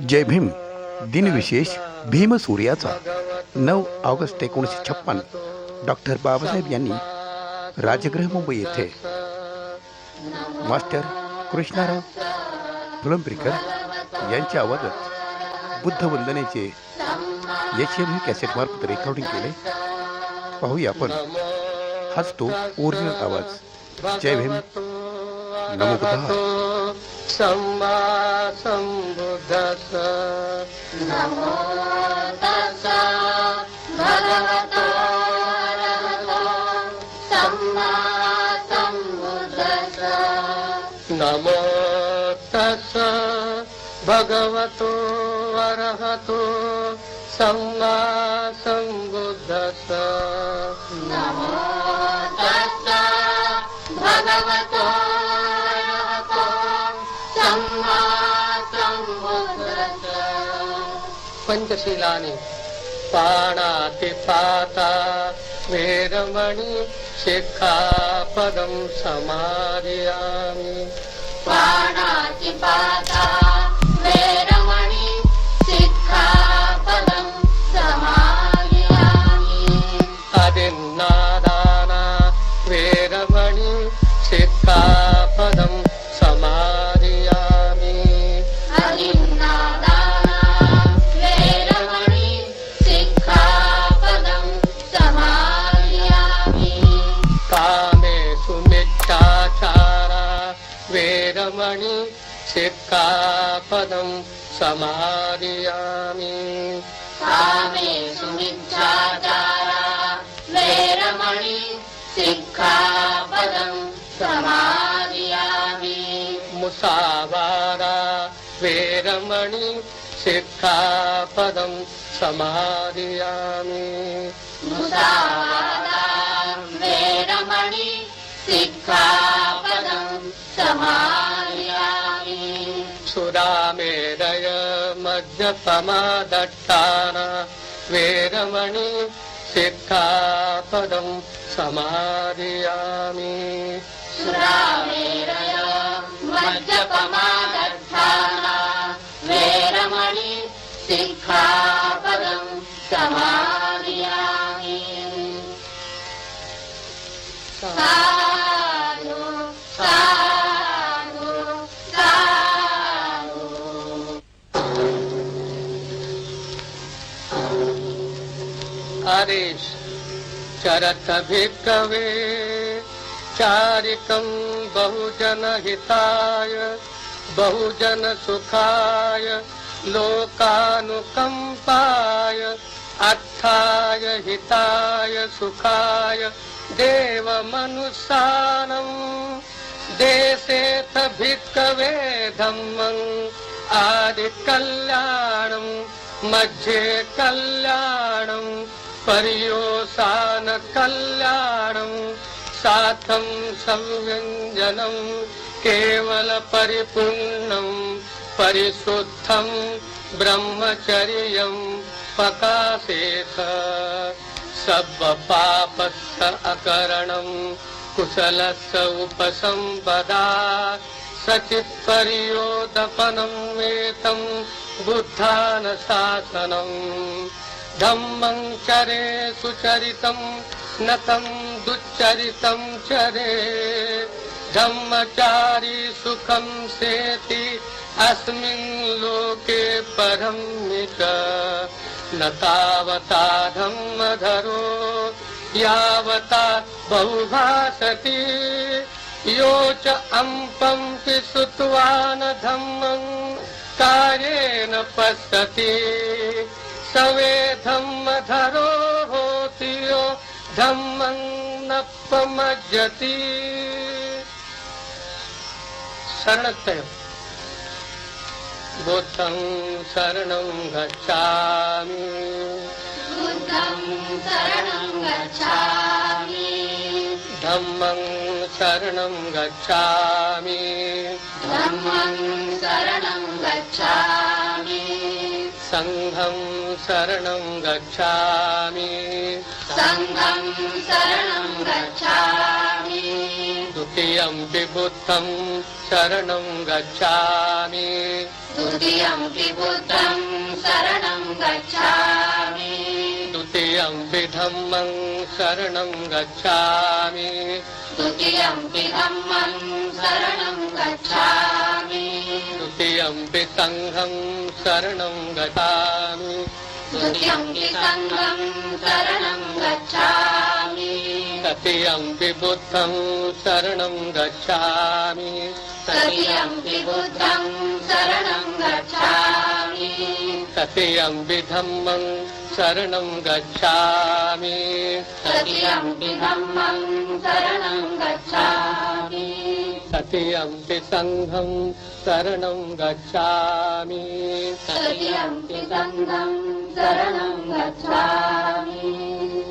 जय भीम. दिनविशेष भीमसूर्याचा नऊ ऑगस्ट एकोणीसशे छप्पन. डॉक्टर बाबासाहेब यांनी राजगृह मुंबई येथे. मास्टर कृष्णाराव फुलंब्रीकर यांच्या आवाजात बुद्धवंदनेचे एच एम कॅसेटमार्फत रेकॉर्डिंग केले. पाहूया आपण हाच तो ओरिजिनल आवाज. जय भीम. नमो सम्मा सम्बुद्धस्स नमो तस्स भगवतो अरहतो सम्मा सम्बुद्धस्स नमो तस्स भगवतो अरहतो सम्मा सम्बुद्धस्स नमो तस्स भगवतो శిలాని పాణాతి పాత వేదమణి శిఖాపదం సమాదయామి పాణాతి పాత రమణి సిక్కాపదం సమాదియామి కామే సుమిచ్ఛాచారా వేరమణి సిక్కాపదం సమాదియామి ముసావారా వేరమణి సిక్కాపదం సమాదియామి ముసావారా వేరమణి సిక్కాపదం సమాది सुरामेरय मध्यपमादट्टाना वेरमणि शिक्षापदं समादयामि सुरामेरय मद्यपमादर्थाना वेरमणि सिक्खापदं समादयामि हरीश चरत भिक्कवे चारिकं बहुजनहिताय बहुजनसुखाय लोकानुकम्पाय अर्थाय हिताय सुखाय देवमनुसानम् देशेथ भिक्कवे धम्मम् आदिकल्याणम् मध्ये कल्याणम् पर्योसान कल्याणम् साथं संव्यञ्जनम् केवल परिपूर्णम् परिशुद्धम् ब्रह्मचर्यम् पकाशेथ सर्वपापस्य अकरणम् कुशलस्य उपसम्पदा सचित्पर्योदपनम् एतम् बुद्धानशासनम् धम्मं चरे सुचरितं न तं दुच्चरितं चरे धम्मचारी सुखं सेति अस्मिन् लोके परं च न तावता धम्मधरो यावता बहुभाषति यो च अम्पं पिसुत्वा न धम्मं कार्येण पश्यति सवे धम्मधरो होति यो धम्मं न पमज्जति शरणतय बुद्धं शरणं गच्छामि। बुद्धं शरणं गच्छामि। धम्मं शरणं गच्छामि। धम्मं शरणं गच्छामि शरणं गच्छामि। सङ्गं शरणं गच्छामि। द्वितीयम्पि बुद्धं शरणं गच्छामि। द्वितीयम्पि बुद्धं शरणं गच्छामि। द्वितीयम्पि धम्मं शरणं गच्छामि। द्वितीयम्पि धम्मं शरणं गच्छामि। द्वितीयम्पि सङ्घं शरणं गच्छामि द्वितीयम्पि सङ्गं शरणं गच्छामि। तृतीयम्पि बुद्धं शरणं गच्छामि। तृतीयम्पि बुद्धं शरणं गच्छामि। तृतीयम्पि धम्मं शरणं गच्छामि। तृतीयम्पि धम्मं शरणं गच्छामि। तृतीयम्पि सङ्घं शरणं गच्छामि। गच्छामि